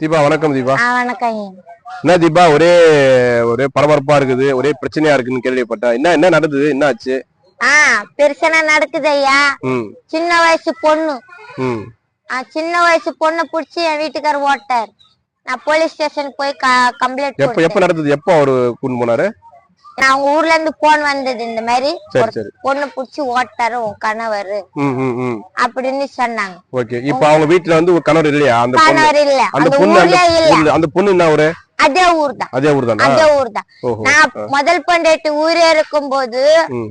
தீபா வணக்கம் தீபா. வணக்கம். என்ன தீபா ஒரே ஒரே பரபரப்பா இருக்குது ஒரே பிரச்சனையா இருக்குன்னு கேள்விப்பட்டேன். என்ன என்ன நடந்தது? என்ன ஆச்சு? ஆ பெருசனா நடக்குது ஐயா. சின்ன வயசு பொண்ணு. சின்ன வயசு பொண்ணை புடிச்சு என் வீட்டுக்காரர் ஓட்டார். நான் போலீஸ் ஸ்டேஷன் போய் கம்ப்ளைண்ட் எப்ப எப்ப நடந்தது? எப்போ அவரு கூண்டு போனாரு? நான் அவங்க ஊர்ல இருந்து போன் வந்தது இந்த மாதிரி. பொண்ணு புடிச்சு ஓட்டாரு உன் கணவர். அப்படின்னு சொன்னாங்க. ஓகே. இப்போ அவங்க வீட்ல வந்து ஒரு கணவர் இல்லையா? அந்த கணவர் இல்ல. அந்த பொண்ணு அந்த பொண்ணு என்ன ஒரு அதே ஊர் தான் அதே ஊர் தானா அதே ஊர் தான் நான் முதல் பண்டாட்டி ஊரே இருக்கும்போது ம்.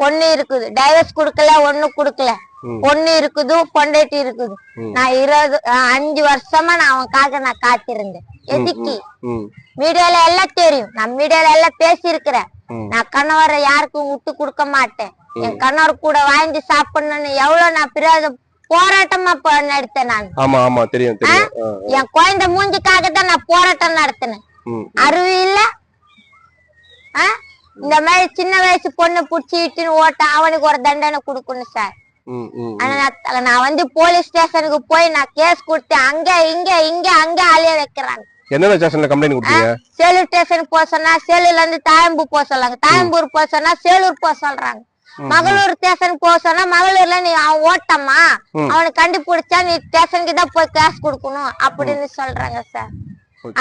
பொண்ணு இருக்குது. டைவர்ஸ் குடுக்கல ஒண்ணு குடுக்கல. பொண்ணு இருக்குது பொண்டாட்டி இருக்குது. நான் இருபது அஞ்சு வருஷமா நான் அவனுக்காக நான் காத்திருந்தேன். எதுக்கு? மீடியால எல்லாம் தெரியும். நான் மீடியால எல்லாம் பேசியிருக்கிறேன். நான் கணவரை யாருக்கும் விட்டு கொடுக்க மாட்டேன். என் கணவர் கூட வாங்கி சாப்பிடணும்னு எவ்வளவு நான் பிரியாத போராட்டமா நடத்தேன் நான். ஆமா ஆமா தெரியும் என் குழந்தை மூஞ்சிக்காக தான் நான் போராட்டம் நடத்தினேன். ம் அறிவு இல்ல? இந்த மாதிரி சின்ன வயசு பொண்ணு புடிச்சிட்டுன்னு ஓட்ட அவனுக்கு ஒரு தண்டனை கொடுக்கணும் சார். ஆனா நான் வந்து போலீஸ் ஸ்டேஷனுக்கு போய் நான் கேஸ் கொடுத்தேன் அங்க இங்க இங்க அங்க அலைய வைக்கிறாங்க. எந்தெந்த ஸ்டேஷன்ல கம்ப்ளைண்ட் கொடுத்தீங்க? சேலூர் ஸ்டேஷன் போக சொன்னா சேலூர்ல இருந்து தாயம்பூர் போக சொல்லாங்க. தாயம்பூர் போக சொன்னா சேலூர் போக சொல்றாங்க. மகளூர் ஸ்டேஷன் போக சொன்னா மகளூர்ல நீ அவன் ஓட்டமா? ம். அவனை கண்டுபிடிச்சா நீ ஸ்டேஷனுக்கு தான் போய் கேஸ் கொடுக்கணும் அப்படின்னு சொல்றாங்க சார்.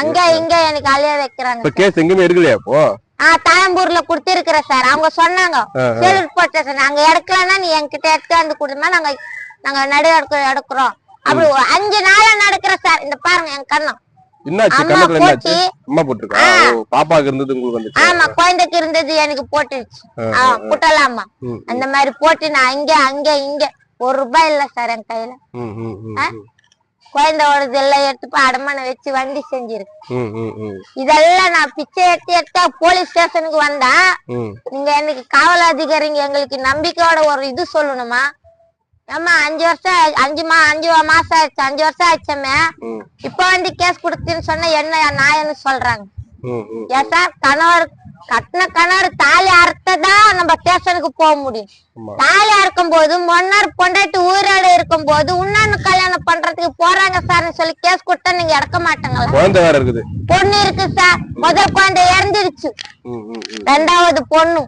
அங்க இங்க எனக்கு அலைய வைக்கிறாங்க இப்ப கேஸ் எங்கேயுமே எடுக்கலையா இப்போ? ஆ தாயம்பூர்ல குடுத்திருக்கிறேன் சார் அவங்க சொன்னாங்க. சேலூர் போலீஸ் ஸ்டேஷன் அங்க எடுக்கலன்னா நீ என்கிட்ட எடுத்து கொடுத்தா நாங்க நாங்க நடு எடுக்க எடுக்கிறோம். அப்படி அஞ்சு நாளா நடக்கிற சார் இந்த பாருங்க என் கண்ணம் என்னாச்சு? கண்ணத்துல என்னாச்சு. அம்மா போட்டிருக்கா? பாப்பாக்கு இருந்தது உங்களுக்கு வந்துச்சு? ஆமா குழந்தைக்கு இருந்தது எனக்கு போட்டுருச்சு. புட்டலாமா? அந்த மாதிரி போட்டு நான் இங்க அங்க இங்க. ஒரு ரூபாய் இல்ல சார் என் கையில. குழந்தையோடது எல்லாம் எடுத்து போய் அடமானம் வச்சு வண்டி செஞ்சிருக்கு. இதெல்லாம் நான் பிச்சை எடுத்து எடுத்தா போலீஸ் ஸ்டேஷனுக்கு வந்தா. நீங்க எனக்கு காவல் அதிகாரிங்க எங்களுக்கு நம்பிக்கையோட ஒரு இது சொல்லணுமா? ஏம்மா அஞ்சு வருஷம் அஞ்சு மா அஞ்சு மாசம் ஆயிடுச்சு அஞ்சு வருஷம் ஆயிடுச்சமே இப்ப வந்து கேஸ் கொடுத்துன்னு சொன்னா என்ன நாயன்னு சொல்றாங்க. ஏன் சார் கணவர் கட்டின கணவர் தாலி அறுத்ததான் நம்ம ஸ்டேஷனுக்கு போக முடியும். தாலி அறுக்கும் போது மொன்னர் பொண்டாட்டி உயிரோட இருக்கும் போது இன்னொன்னு கல்யாணம் பண்றதுக்கு போறாங்க சார்னு சொல்லி கேஸ் கொடுத்தா நீங்க இறக்க மாட்டாங்களா? குழந்தை வேற இருக்குது. பொண்ணு இருக்கு சார். முதல் குழந்தை இறந்துருச்சு. ரெண்டாவது பொண்ணு.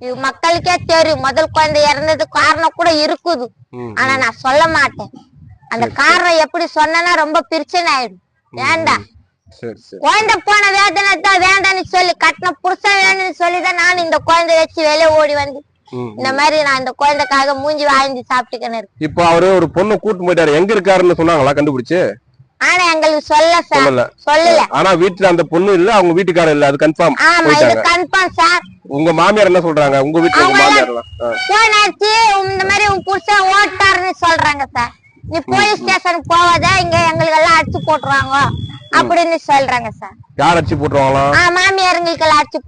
இது மக்களுக்கே தெரியும். முதல் குழந்தை இறந்தது காரணம் கூட இருக்குது. ஆனா நான் சொல்ல மாட்டேன். அந்த காரணம் எப்படி சொன்னேன்னா ரொம்ப பிரச்சனை ஆயிடும் வேண்டாம் குழந்தை போன வேதனை தான் வேண்டாம்னு சொல்லி கட்டின புருஷன் வேணும்னு சொல்லிதான் நான் இந்த குழந்தை வச்சு வெளியே ஓடி வந்து. இந்த மாதிரி நான் இந்த குழந்தைக்காக மூஞ்சி வாங்கி சாப்பிட்டுக்கணும் இப்போ அவரு ஒரு பொண்ணை கூட்டு போயிட்டாரு. எங்க இருக்காருன்னு சொன்னாங்களா கண்டுபிடிச்சு? ஆனா எங்களுக்கு சொல்ல சார். சொல்லல. ஆனா வீட்டுல அந்த பொண்ணு இல்ல அவங்க வீட்டுக்காரர் இல்ல. அது கன்ஃபார்ம் ஆமா இது கன்ஃபார்ம் சார். உங்க மாமியார் என்ன சொல்றாங்க? உங்க வீட்டுல உங்க மாமியார் இந்த மாதிரி உன் புருஷன் ஓட்டாருன்னு சொல்றாங்க சார். நீ போலீஸ் ஸ்டேஷன் போவாத இங்க எங்களுக்கு எல்லாம் அடிச்சு போட்டுருவாங்க அப்படின்னு சொல்றாங்க சார். யார் அடிச்சு போட்டுருவாங்களாம் ஆ மாமியாருங்களுக்கு எல்லாம் அடிச்சு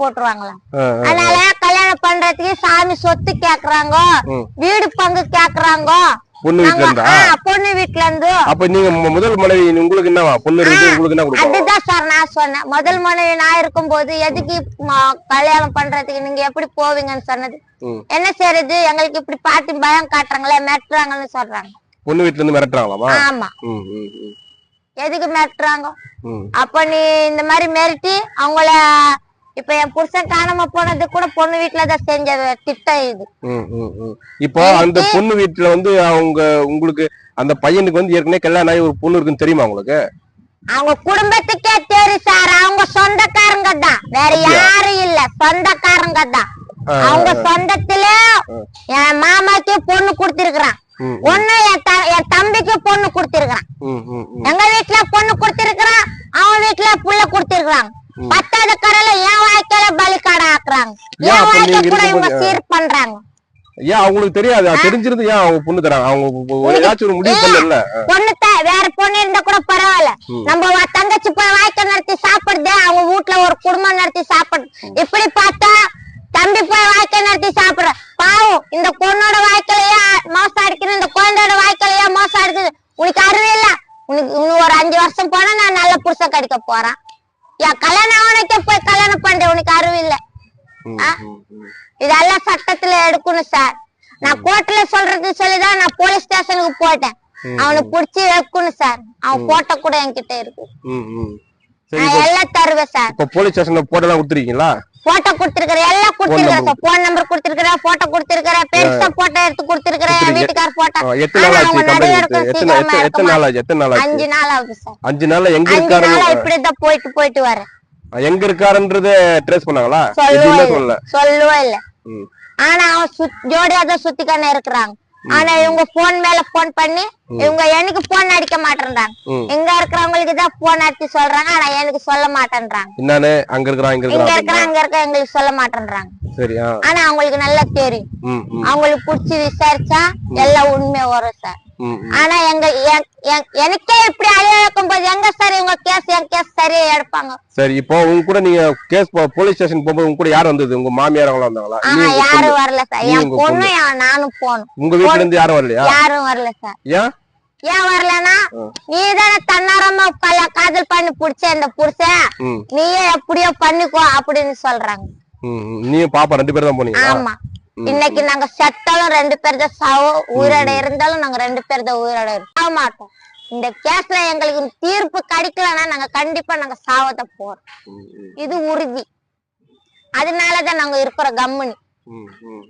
ஆ. அதனால கல்யாணம் பண்றதுக்கு சாமி சொத்து கேக்குறாங்க. வீடு பங்கு கேக்குறாங்க பொண்ணு நாங்க- இருந்தா பொண்ணு வீட்டுல இருந்து அப்ப நீங்க முதல் மனைவி உங்களுக்கு என்னவா? பொண்ணு இருக்குது உங்களுக்கு என்ன கொடுப்பாங்க அதுதான் சார் நான் சொன்னேன். முதல் மனைவி நான் இருக்கும்போது எதுக்கு கல்யாணம் பண்றதுக்கு நீங்க எப்படி போவீங்கன்னு சொன்னது. என்ன செய்யறது எங்களுக்கு இப்படி பாட்டி பயம் காட்டுறாங்களே மிரட்டுறாங்கன்னு சொல்றாங்க. பொண்ணு வீட்டுல இருந்து மிரட்டுறாங்களாமா ஆமா எதுக்கு மிரட்டுறாங்க. அப்ப நீ இந்த மாதிரி மிரட்டி அவங்கள இப்ப என் புருஷன் காணாம போனது கூட பொண்ணு வீட்டுலதான் செஞ்ச திட்டம் இது. இப்போ அந்த பொண்ணு வீட்டுல வந்து அவங்க உங்களுக்கு அந்த பையனுக்கு வந்து ஏற்கனவே கல்யாணம் ஆகி ஒரு பொண்ணு இருக்குன்னு தெரியுமா உங்களுக்கு? அவங்க குடும்பத்துக்கே தெரியும் சார். அவங்க சொந்தக்காரங்க தான். வேற யாரும் இல்ல. சொந்தக்காரங்க தான். அவங்க சொந்தத்துல என் மாமாக்கு பொண்ணு கொடுத்திருக்கிறான். ஒண்ணு என் தம்பிக்கு பொண்ணு கொடுத்திருக்கிறான். எங்க வீட்டுல பொண்ணு கொடுத்திருக்கிறான். அவன் வீட்டுல புள்ள கொடுத்திருக்கிறாங்க. பத்தாவது கரையில என் வாழ்க்கையில பலிக்காட ஆக்குறாங்க. என் வாழ்க்கை கூட இவங்க சீர் பண்றாங்க. ஏன் அவங்களுக்கு தெரியாது? தெரிஞ்சிருந்து ஏன் அவங்க பொண்ணு தராங்க? அவங்க ஏதாச்சும் ஒரு முடிவு பண்ணல? பொண்ணு வேற பொண்ணு இருந்தா கூட பரவாயில்ல. நம்ம தங்கச்சி போய் வாழ்க்கை நடத்தி சாப்பிடுது அவங்க வீட்டுல ஒரு குடும்பம் நடத்தி சாப்பிடுது இப்படி பார்த்தா தம்பி போய் வாழ்க்கை நடத்தி சாப்பிடுற பாவம் இந்த பொண்ணோட வாழ்க்கையிலயே மோசம் அடிக்கணும் இந்த குழந்தையோட வாழ்க்கையிலயே மோசம் அடிக்குது? உனக்கு அறிவு இல்ல. உனக்கு இன்னும் ஒரு அஞ்சு வருஷம் போனா நான் நல்ல புருஷன் கிடைக்க போறேன். என் கல்யாணம் அவனுக்கே போய் கல்யாணம் பண்றேன் உனக்கு அறிவு இல்ல. இதெல்லாம் சட்டத்துல எடுக்கணும் சார். நான் கோர்ட்ல சொல்றது சொல்லிதான் நான் போலீஸ் ஸ்டேஷனுக்கு போயிட்டேன். அவனை புடிச்சு வைக்கணும் சார். அவன் போட்டோ கூட என்கிட்ட இருக்கு. நான் எல்லாம் தருவேன் சார். இப்போ போலீஸ் ஸ்டேஷன்ல போட்டோலாம் கொடுத்துருக்கீங்களா? போட்டோ கொடுத்திருக்கிறேன் எல்லாம் கொடுத்திருக்கிறேன் சார் போன் நம்பர் கொடுத்திருக்கிறேன் போட்டோ கொடுத்திருக்கிறேன் பெருசா போட்டோ எடுத்து கொடுத்திருக்கிறேன் என் வீட்டுக்கார போட்டோ எத்தனை நாள் ஆச்சு எத்தனை நாள் ஆச்சு எத்தனை நாள் ஆச்சு அஞ்சு நாள் ஆகுது சார். அஞ்சு நாள்ல எங்க இருக்காரு? நாளா இப்படிதான் போயிட்டு போயிட்டு வரேன் எங்க இருக்காருன்றத ட்ரேஸ் பண்ணாங்களா? சொல்லவே இல்ல சொல்லவே இல்ல. ஆனா அவன் ஜோடியா தான் சுத்திக்கான இருக்கிறாங்க. ஆனா இவங்க போன் மேல போன் பண்ணி இவங்க எனக்கு போன் அடிக்க மாட்டேன்றாங்க. இங்க இருக்கிறவங்களுக்கு தான் போன் அடிச்சு சொல்றாங்க ஆனா எனக்கு சொல்ல மாட்டேன்றாங்க. என்னன்னு அங்க இருக்கிறான் இங்க இருக்கிற அங்க இருக்க எங்களுக்கு சொல்ல மாட்டேன்றாங்க. சரி ஆனா அவங்களுக்கு நல்லா தெரியும். அவங்களுக்கு புடிச்சு விசாரிச்சா எல்லாம் உண்மை வரும் சார். ஆனா எங்க என்- என்- எனக்கே இப்படி அழிய வைக்கும் போது எங்க சார் இவங்க கேஸ் என் கேஸ் சரியா எடுப்பாங்க? சரி இப்போ உங்க கூட நீங்க கேஸ் போலீஸ் ஸ்டேஷன் போகும்போது உங்க கூட யார் வந்தது? உங்க மாமியார் அவங்கள வந்தாங்களா? யாரும். வரல சார். என் பொண்ணு. நானும் போனோம் உங்க வீட்ல இருந்து யாரும் வரலையா? யாரும் வரல சார். ஏன்? ஏன் வரலனா நீதானே தன்னாரமா கல்ல காதல் பண்ணி புடிச்ச இந்த புருஷன் நீயே எப்படியோ பண்ணிக்கோ அப்படின்னு சொல்றாங்க. நீயும் பாப்பா ரெண்டு பேரும் தான் போனீங்களா? ஆமா. இன்னைக்கு நாங்க செத்தாலும் ரெண்டு பேர் தான் சாவோம் உயிரோட இருந்தாலும் நாங்க ரெண்டு பேர் தான் உயிரோட இருக்க மாட்டோம். இந்த கேஸ்ல எங்களுக்கு தீர்ப்பு கிடைக்கலன்னா நாங்க கண்டிப்பா நாங்க சாவத போறோம். இது உறுதி. அதனாலதான் நாங்க இருக்கிற கம்முனி.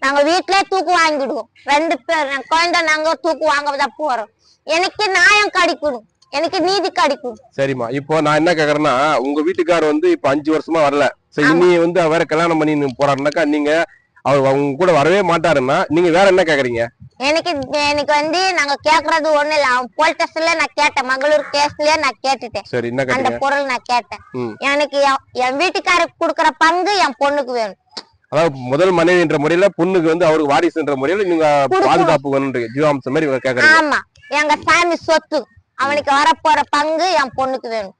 நாங்க வீட்லயே தூக்கு வாங்கிடுவோம். ரெண்டு பேர் குழந்தை நாங்க தூக்கு வாங்கதான் போறோம். எனக்கு நியாயம் கிடைக்கணும். எனக்கு நீதி கிடைக்கணும். சரிம்மா இப்போ நான் என்ன கேக்குறேன்னா உங்க வீட்டுக்காரர் வந்து இப்ப அஞ்சு வருஷமா வரல. சரி இனி வந்து அவர் கல்யாணம் பண்ணி போறாருனாக்கா நீங்க அவர் அவங்க கூட வரவே மாட்டாருன்னா நீங்க வேற என்ன கேக்குறீங்க? எனக்கு எனக்கு வந்து நாங்க கேக்குறது ஒண்ணு இல்ல. அவன் போலீஸ் ஸ்டேஷன்ல நான் கேட்டேன். மங்களூர் கேஸ்லயே நான் கேட்டுட்டேன். சரி என்ன அந்த பொருள் நான் கேட்டேன். எனக்கு என்- என் வீட்டுக்காரருக்கு கொடுக்கற பங்கு என் பொண்ணுக்கு வேணும். அதாவது முதல் மனைவின்ற முறையில பொண்ணுக்கு வந்து அவருக்கு வாரிசுன்ற முறையில நீங்க பாதுகாப்பு வேணுன்றீங்க ஜீவாம்சம் மாதிரி கேக்குறீங்க. ஆமா. எங்க சாமி சொத்து. அவனுக்கு வரப்போற பங்கு என் பொண்ணுக்கு வேணும்.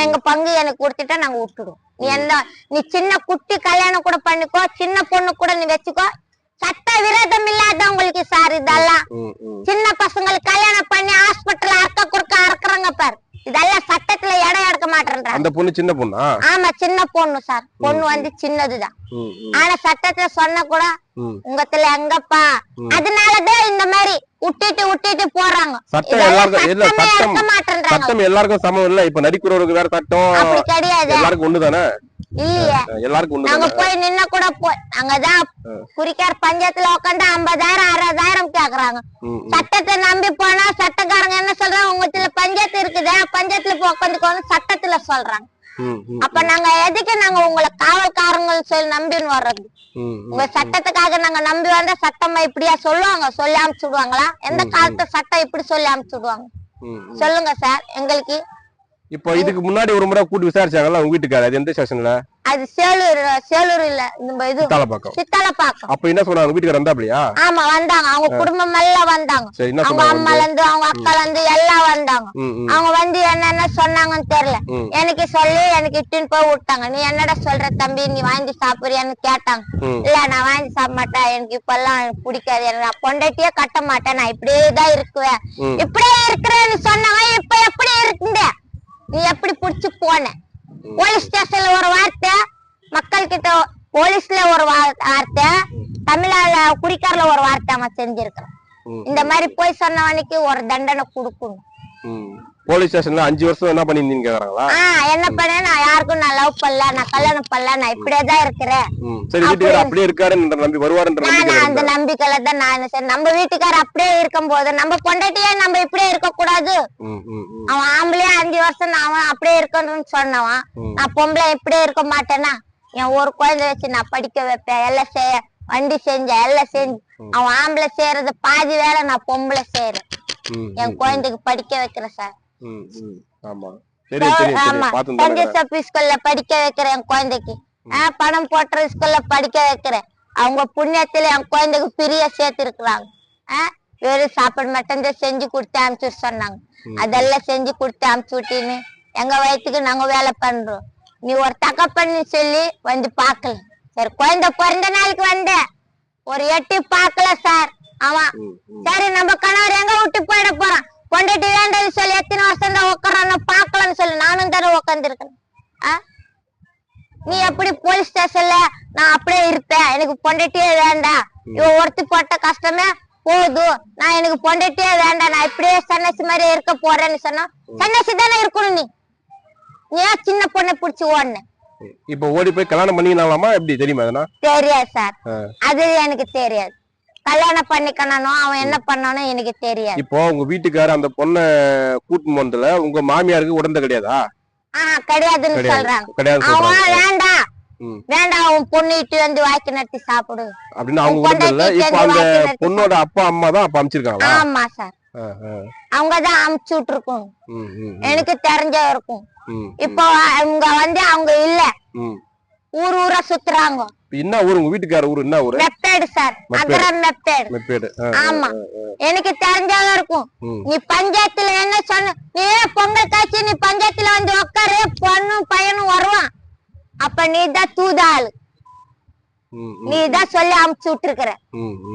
எங்க பங்கு எனக்கு கொடுத்துட்டா நாங்க விட்டுடுவோம். நீ என்ன நீ சின்ன குட்டி கல்யாணம் கூட பண்ணிக்கோ சின்ன பொண்ணு கூட நீ வச்சுக்கோ. சட்ட விரோதம் இல்லாதவங்களுக்கு சார் இதெல்லாம். சின்ன பசங்களுக்கு கல்யாணம் பண்ணி ஹாஸ்பிட்டல் அறக்க குறுக்க அறக்குறாங்க பார் இதெல்லாம் சட்டத்துல இடம் எடுக்க மாட்டேன்றாங்க அந்த பொண்ணு சின்ன பொண்ணா? ஆமா சின்ன பொண்ணு சார். பொண்ணு வந்து சின்னதுதான். ஆனா சட்டத்துல சொன்ன கூட. உங்கத்துல எங்கப்பா? அதனாலதான் இந்த மாதிரி விட்டுட்டு விட்டுட்டு போறாங்க சட்டம் எல்லாருக்கும் இல்ல சட்டமே. சட்டம் எல்லாருக்கும் சமம் இல்ல. இப்ப நடிக்கிறவருக்கு வேற சட்டம். எல்லாருக்கும் ஒண்ணுதானே? எல்லாருக்கும் நாங்க போய் நின்ன கூட போய் அங்கதான் குறிக்கார் பஞ்சாயத்துல உட்காந்து ஐம்பதாயிரம் அறுபதாயிரம் கேக்குறாங்க. சட்டத்தை நம்பி போனா சட்டக்காரங்க என்ன சொல்றாங்க? உங்கத்துல பஞ்சாயத்து இருக்குது. பஞ்சாயத்துல போய் சட்டத்துல சொல்றாங்க. அப்ப நாங்க எதுக்கு நாங்க உங்களை காவல்காரங்க சொல்லி நம்பின்னு வர்றது. உங்க சட்டத்துக்காக நாங்க நம்பி வந்தா சட்டமா இப்படியா சொல்லுவாங்க? சொல்லி அனுப்பிச்சுடுவாங்களா எந்த காலத்து சட்டம் இப்படி சொல்லி. சொல்லுங்க சார். எங்களுக்கு இப்போ இதுக்கு முன்னாடி ஒரு முறை கூட்டி விசாரிச்சாங்கல்ல உங்க வீட்டுக்காரர் அது எந்த ஸ்டேஷன்ல அது சேலூர் சேலூர் இல்ல. இந்த இது தாளப்பாக்கம் சித்தலப்பாக்கம். அப்ப என்ன சொன்னாங்க? வீட்டுக்காரர் வந்தாப்லையா? ஆமா வந்தாங்க. அவங்க குடும்பம் எல்லாம் வந்தாங்க. அவங்க அம்மால இருந்து அவங்க? அக்கால இருந்து எல்லாம் வந்தாங்க. அவங்க வந்து என்னென்ன சொன்னாங்கன்னு தெரியல. எனக்கு சொல்லி எனக்கு இட்டுன்னு போய் விட்டாங்க. நீ என்னடா சொல்ற தம்பி? நீ வாங்கி சாப்பிடுறியான்னு கேட்டாங்க. இல்ல நான் வாங்கி சாப்பிட மாட்டேன். எனக்கு இப்பெல்லாம் எனக்கு பிடிக்காது. எனக்கு நான் பொண்டாட்டியே கட்ட மாட்டேன். நான் இப்படியே தான் இருக்குவேன். இப்படியே இருக்கிறேன்னு சொன்னாங்க இப்ப எப்படி இருக்குங்க நீ எப்படி புடிச்சு போன போலீஸ் ஸ்டேஷன்ல ஒரு வார்த்தை மக்கள் கிட்ட போலீஸ்ல ஒரு வார்த்தை தமிழ்நாடுல குடிக்காரல ஒரு வார்த்தை அவன் செஞ்சிருக்கான் ம். இந்த மாதிரி போய் சொன்னவனுக்கு ஒரு தண்டனை கொடுக்கணும். போலீஸ் ஸ்டேஷன்ல அஞ்சு வருஷம் என்ன பண்ணிருந்தீங்க என்ன பண்ண நான் யாருக்கும் நான் லவ் பண்ணல நான் கல்யாணம் பண்ணல நான் இப்படியே தான் இருக்கிறேன். சரி வீட்டுக்காரர் அப்படியே இருக்காருன்ற நம்பி வருவாருன்ற நான் அந்த. நம்பிக்கையில தான் நான் சரி நம்ம வீட்டுக்காரர் அப்படியே இருக்கும் போது நம்ம பொண்டாட்டியே நம்ம இப்படியே இருக்க கூடாது. அவன் ஆம்பளையே அஞ்சு வருஷம் நான் அவன் அப்படியே இருக்கணும்னு சொன்னவன். நான் பொம்பளை இப்படியே இருக்க மாட்டேனா என் ஒரு குழந்தை வச்சு நான் படிக்க வைப்பேன் எல்லாம் செய்ய வண்டி செஞ்ச எல்லாம் செஞ்சு. அவன் ஆம்பளை செய்யறது பாதி வேலை நான் பொம்பளை செய்யறேன். என் குழந்தைக்கு படிக்க வைக்கிறேன் சார். ம், ம். ஆமா. தெரியும் தெரியும் ஆமா. தெரியும் பார்த்து தஞ்சை சப் ஸ்கூல்ல படிக்க வைக்கிறேன் என் குழந்தைக்கு. ஆஹ் பணம் போட்டுற ஸ்கூல்ல படிக்க வைக்கிறேன். அவங்க புண்ணியத்துல என் குழந்தைக்கு பிரிய சேர்த்து இருக்கிறாங்க வெறும் சாப்பாடு மட்டும் தான் செஞ்சு கொடுத்து அனுப்பிச்சு சொன்னாங்க. அதெல்லாம் செஞ்சு கொடுத்து அனுப்பிச்சு விட்டின்னு. எங்க வயசுக்கு நாங்க வேலை பண்றோம். நீ ஒரு தகப்பன்னு சொல்லி வந்து பார்க்கல. சரி குழந்தை பிறந்த நாளைக்கு வந்த. ஒரு எட்டி பார்க்கல சார். அவன் ம், ம். சரி நம்ம கணவர் எங்க விட்டு போயிட போறான்? பொண்டாட்டி வேண்டாம்னு சொல்லி எத்தனை வருஷம் தான் உட்காரான்னு பாக்கலன்னு சொல்லி நானும் தானே உட்காந்துருக்கேன் நீ எப்படி போலீஸ் ஸ்டேஷன்ல நான் அப்படியே இருப்பேன்? எனக்கு பொண்டாட்டியே வேண்டாம். இவ ஒருத்தி போட்ட கஷ்டமே போதும். நான் எனக்கு பொண்டாட்டியே வேண்டாம். நான் இப்படியே சன்னசி மாதிரி இருக்க போறேன்னு சொன்னா சன்னசி தானே இருக்கணும் நீ. ஏன் சின்ன பொண்ணை புடிச்சு ஓடுன? இப்போ ஓடி போய் கல்யாணம் பண்ணிக்கலாமா எப்படி தெரியுமா எதனா தெரியாது சார். அது எனக்கு தெரியாது. கல்யாணம் பண்ணிக்கணும் அவன் என்ன பண்ணணும் எனக்கு தெரியாது. இப்போ உங்க வீட்டுக்காரர் அந்த பொண்ணை கூட்டு போனதுல உங்க மாமியாருக்கு உடந்த கிடையாதா ஆஹ் கிடையாதுன்னு கிடையாது. சொல்றாங்க. அவன் வேண்டாம். வேண்டாம் அவன் பொண்ணு இட்டு வந்து வாய்க்கு நடத்தி சாப்பிடு. அப்படின்னு அவங்க உன் பொண்டாட்டி இப்போ அந்த பொண்ணோட அப்பா அம்மா தான் அப்ப அமைச்சிருக்காங்களா? ஆமா சார். ஆ. அவங்கதான் அமுச்சு விட்டுருக்கும். எனக்கு தெரிஞ்ச இருக்கும். இப்போ அவங்க வந்து அவங்க இல்ல. ஊர் ஊரா சுத்துறாங்க. என்ன ஊர்? உங்க வீட்டுக்கார ஊர் என்ன ஊரு? Method sir. அகரம் மெப்பேடு. ஆ, ஆமா. எனக்கு தெரிஞ்சவங்க இருக்கும். நீ பஞ்சாயத்துல என்ன சொன்ன? நீ பொங்கல் காய்ச்சி நீ பஞ்சாயத்துல வந்து உட்காரு பொண்ணும் பையனும் வருவான். அப்ப நீ தான் தூதாளு. ம், ம், நீ தான் சொல்லி அமுச்சு விட்டுருக்கிற.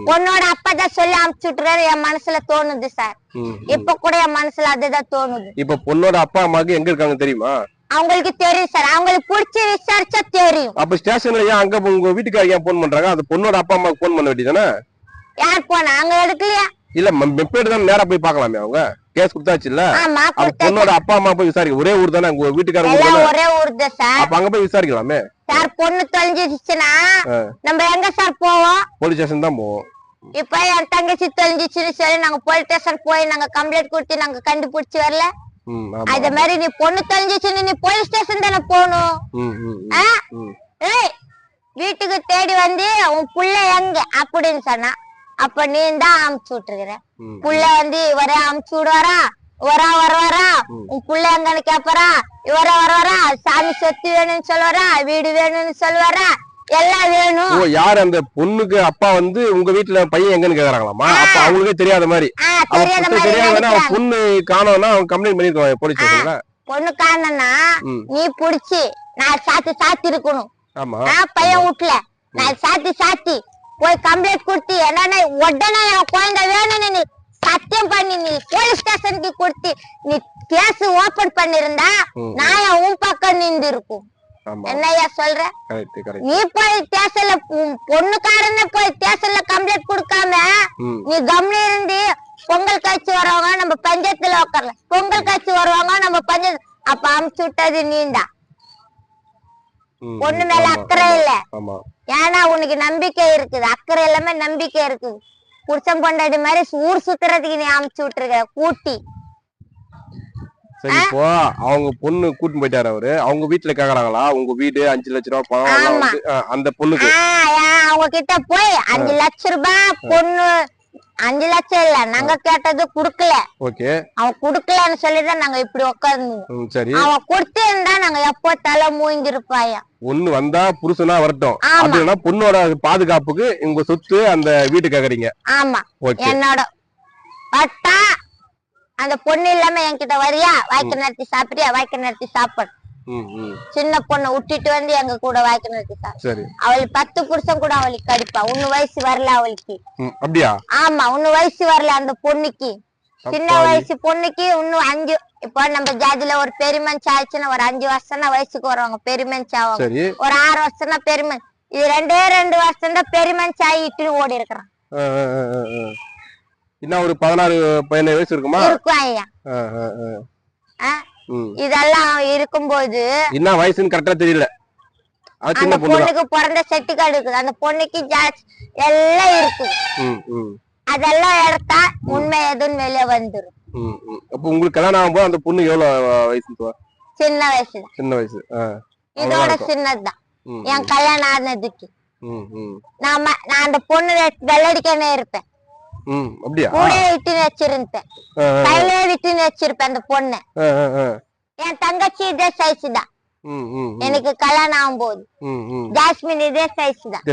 பொண்ணோட அப்பா தான் சொல்லி அமுச்சு விட்டுருக்காரு என் மனசுல தோணுது சார். இப்ப கூட என் மனசுல அதுதான் தோணுது. இப்ப பொண்ணோட அப்பா அம்மாக்கு எங்க இருக்காங்க தெரியுமா? அவங்களுக்கு தெரியும் சார். அவங்களுக்கு புடிச்சு விசாரிச்சா தெரியும். அப்ப ஸ்டேஷன்ல ஏன் அங்க உங்க வீட்டுக்காரங்க ஏன் போன் பண்றாங்க? அந்த பொண்ணோட அப்பா அம்மாக்கு போன் பண்ண வேண்டியதானே யார் போனா அங்க எடுக்கலையா இல்ல மெப்பேடு தான் நேரா போய் பார்க்கலாமே அவங்க? கேஸ் கொடுத்தாச்சு இல்ல ஆமா அப்ப கொடுத்த பொண்ணோட அப்பா அம்மா போய் விசாரிக்க ஒரே ஊர் தானே உங்க வீட்டுக்காரங்க ஒரே ஊர் தான் சார். அப்ப அங்க போய் விசாரிக்கலாமே? சார் பொண்ணு தொலைஞ்சிடுச்சுன்னா ஆ. நம்ம எங்க சார் போவோம்? போலீஸ் ஸ்டேஷன் தான் போவோம். இப்ப என் தங்கச்சி தொலைஞ்சிச்சுன்னு சொல்லி நாங்க போலீஸ் ஸ்டேஷன் போய் நாங்க கம்ப்ளைண்ட் கொடுத்து நாங்க கண்டுபிடிச்சு வரல. அது மாதிரி நீ பொண்ணு தொலைஞ்சிச்சுன்னு நீ போலீஸ் ஸ்டேஷன் தானே போகணும். வீட்டுக்கு தேடி வந்து உன் புள்ள எங்க? அப்படின்னு சொன்னா அப்ப நீ தான் அமுச்சு விட்டுருக்கிற. புள்ள வந்து இவரே அமுச்சு விடுவாரா? இவரா வருவாரா? உன் புள்ள எங்கன்னு கேப்பாரா? இவரா வருவாரா? சாமி சொத்து வேணும்னு சொல்லுவாரா? வீடு வேணும்னு சொல்லுவாரா? எல்லாம் வேணும். ஓ யார் அந்த பொண்ணுக்கு அப்பா வந்து உங்க வீட்டுல பையன் எங்கன்னு கேக்குறாங்களாமா அப்ப அவங்களுக்கே தெரியாத மாதிரி. தெரியாத அவன் பொண்ணு காணோம்னா அவன் கம்ப்ளைண்ட் பண்ணிருக்கான் போலீஸ் ஸ்டேஷன்ல பொண்ணு காணனா. நீ புடிச்சு நான் சாத்தி சாத்தி இருக்கணும் ஆமா. நான் பையன் வீட்டுல நான் சாத்தி சாத்தி. போய் கம்ப்ளைண்ட் கொடுத்து என்னன்னா உடனே என் குழந்தை வேணும்னு நீ சத்தியம் பண்ணி நீ போலீஸ் ஸ்டேஷனுக்கு கொடுத்து நீ கேஸ் ஓபன் பண்ணிருந்தா. நான் உன் பக்கம் நின்று இருக்கும் ஆமா. என்னய்யா சொல்ற? நீ போய் ஸ்டேஷன்ல பொண்ணுக்காரன்னு போய் ஸ்டேஷன்ல கம்ப்ளைண்ட் கொடுக்காம நீ கம்னி இருந்து பொங்கல் காய்ச்சி வரவங்க நம்ம பஞ்சாயத்துல உட்காரல பொங்கல் காய்ச்சி வருவாங்க நம்ம பஞ்சாயத்து அப்ப அமுச்சு விட்டது நீண்டா பொண்ணு மேல அக்கறை இல்ல. ஏன்னா உனக்கு நம்பிக்கை இருக்குது. அக்கறை எல்லாமே நம்பிக்கை இருக்குது. புருஷன் பொண்டாட்டி மாதிரி ஊர் சுத்துறதுக்கு நீ அமுச்சு விட்டுருக்க கூட்டி. சரி இப்போ அவங்க பொண்ணு கூட்டிட்டு போயிட்டாரு அவரு. அவங்க வீட்டுல கேக்குறாங்களா? உங்க வீடு அஞ்சு லட்ச ரூபாய் பணம் அந்த பொண்ணுக்கு. அவங்க கிட்ட போய் அஞ்சு லட்சம் ரூபாய் பொண்ணு அஞ்சு லட்சம் இல்ல. நாங்க கேட்டது குடுக்கல. ஓகே. அவன் குடுக்கலன்னு சொல்லிதான் நாங்க இப்படி உட்கார்ந்து சரி. அவன் கொடுத்திருந்தா நாங்க எப்போ தலை மூஞ்சிருப்பாயா ஒண்ணு வந்தா புருஷனா வரட்டும். அப்படின்னா பொண்ணோட பாதுகாப்புக்கு உங்க சொத்து அந்த வீட்டு கேக்குறீங்க. ஆமா. ஓகே. என்னோட பட்டா அந்த பொண்ணு இல்லாம என்கிட்ட வரியா? வாய்க்கு நடத்தி சாப்பிடுறியா? வாய்க்கு நடத்தி சாப்பிடு. சின்ன பொண்ணை விட்டுட்டு வந்து எங்க கூட வாய்க்கு நடத்தி சாப்பிடு அவளுக்கு பத்து புருஷன் கூட அவளுக்கு கடிப்பா. உன்னு வயசு வரல அவளுக்கு. அப்படியா? ஆமா உன்னு வயசு வரல அந்த பொண்ணுக்கு. சின்ன. வயசு பொண்ணுக்கு இன்னும் அஞ்சு இப்போ நம்ம ஜாதியில ஒரு பெருமன்ஸ் ஆச்சுன்னா ஒரு அஞ்சு வருஷம்னா வயசுக்கு வருவாங்க பெருமன்ஸ் ஆவாங்க ஒரு ஆறு வருஷம்னா பெருமன். இது ரெண்டே ரெண்டு வருஷம் தான் பெருமன்ஸ் ஆகிட்டு ஓடி இருக்கிறான். இன்னும் ஒரு பதினாறு பதினேழு வயசு இருக்குமா? இருக்கும் ஐயா. இதெல்லாம் இருக்கும்போது என்ன வயசுன்னு கரெக்டா தெரியல. அந்த பொண்ணு தான். பொண்ணுக்கு பிறந்த செட்டு கார்டு இருக்குது. அந்த பொண்ணுக்கு எல்லாம் இருக்கு அதெல்லாம் எடுத்தா உண்மை எதுன்னு வெளியே வந்துரும். அப்போ உங்களுக்கு கல்யாணம் ஆகும்போது அந்த பொண்ணு எவ்வளவு வயசு? சின்ன வயசுல சின்ன வயசு இதோட. சின்னதுதான் என் கல்யாணம் ஆனதுக்கு. நாம நான் அந்த பொண்ணு வெள்ளடிக்கனே இருப்பேன். கூட விட்டு வச்சிருந்தேன் கையிலே விட்டு வச்சிருப்பேன் அந்த பொண்ணு. என் தங்கச்சி இதே சைஸ் தான். எனக்கு கல்யாணம் ஆகும்போது. ஜாஸ்மின் இதே சைஸ் தான்.